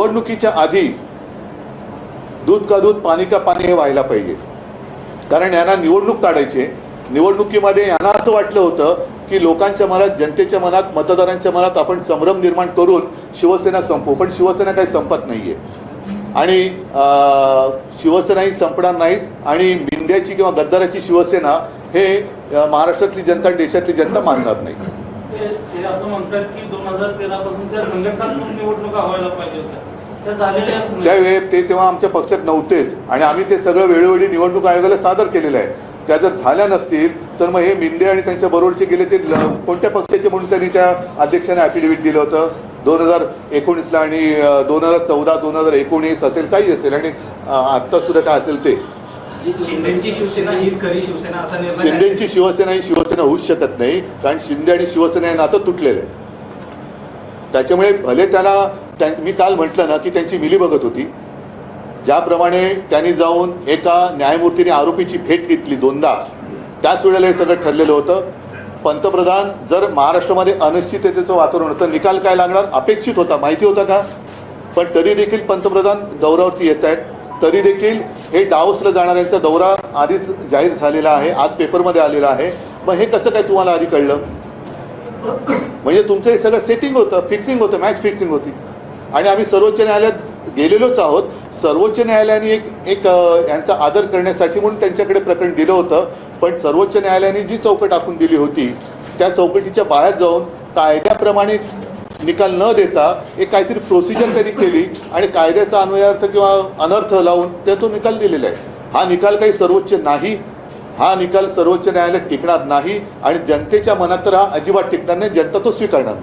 निवडणुकीच्या आधी दूध का दूध पाणी का पाणी हे व्हायला पाहिजे. कारण यांना निवडणूक काढायची निवडणुकीमध्ये यांना असं वाटलं होतं की लोकांच्या मनात जनतेच्या मनात मतदारांच्या मनात आपण संभ्रम निर्माण करून शिवसेना संपू पण शिवसेना काही संपत नाहीये. आणि शिवसेना ही संपणार नाहीच. आणि मिंद्याची किंवा गद्दाराची शिवसेना हे महाराष्ट्रातली जनता आणि देशातली जनता मानणार नाही. ते ते असं म्हणतात की दोन हजार तेरा पासून त्या संघटनात्मक निवडणुका व्हायला पाहिजे होत्या. त्या ते तेव्हा आमच्या पक्षात नव्हतेच आणि आम्ही ते सगळं वेळोवेळी निवडणूक आयोगाला सादर केलेलं आहे. त्या जर झाल्या नसतील तर मग हे मिंडे आणि त्यांच्या बरोबरचे गेले ते ल- कोणत्या पक्षाचे म्हणून त्यांनी त्या अध्यक्षाने ॲफिडेव्हिट दिलं होतं? दोन हजार एकोणीसला आणि दोन हजार चौदा दोन हजार एकोणीस असेल काही असेल आणि आत्तासुद्धा आत्ता सुद्धा काय असेल ते. शिंदेची शिवसेना हीच खरी शिवसेना असा निर्णय शिंदेची शिवसेना ही शिवसेना होऊच शकत नाही कारण शिंदे आणि शिवसेना हे नातं तुटलेलं आहे. त्याच्यामुळे भले त्याला त्या- मी काल म्हटलं ना की त्यांची मिली बघत होती. ज्याप्रमाणे त्यांनी जाऊन एका न्यायमूर्तीने आरोपीची भेट घेतली दोनदा त्याच वेळेला हे सगळं ठरलेलं होतं. पंतप्रधान जर महाराष्ट्रामध्ये अनिश्चिततेचं वातावरण होतं निकाल काय लागणार? अपेक्षित होता. माहिती होता का? पण तरी देखील पंतप्रधान दौऱ्यावरती येत आहेत. तरी देखील हे डावसला जाणाऱ्यांचा दौरा आधीच जाहीर झालेला आहे आज पेपरमध्ये आलेला आहे. मग हे कसं काय तुम्हाला आधी कळलं? म्हणजे तुमचं हे सगळं सेटिंग होतं फिक्सिंग होतं मॅच फिक्सिंग होती. आणि आम्ही सर्वोच्च न्यायालयात गेलेलोच आहोत. सर्वोच्च न्यायालयाने एक एक यांचा आदर करण्यासाठी म्हणून त्यांच्याकडे प्रकरण दिलं होतं. पण सर्वोच्च न्यायालयाने जी चौकट आखून दिली होती त्या चौकटीच्या बाहेर जाऊन कायद्याप्रमाणे निकाल न देता एक काहीतरी प्रोसिजर त्यांनी केली आणि कायद्याचा अन्वयार्थ किंवा अनर्थ लावून त्या तो निकाल दिलेला आहे. हा निकाल काही सर्वोच्च नाही. हा निकाल सर्वोच्च न्यायालयात टिकणार नाही आणि जनतेच्या मनात तर हा अजिबात टिकणार नाही जनता तो स्वीकारणार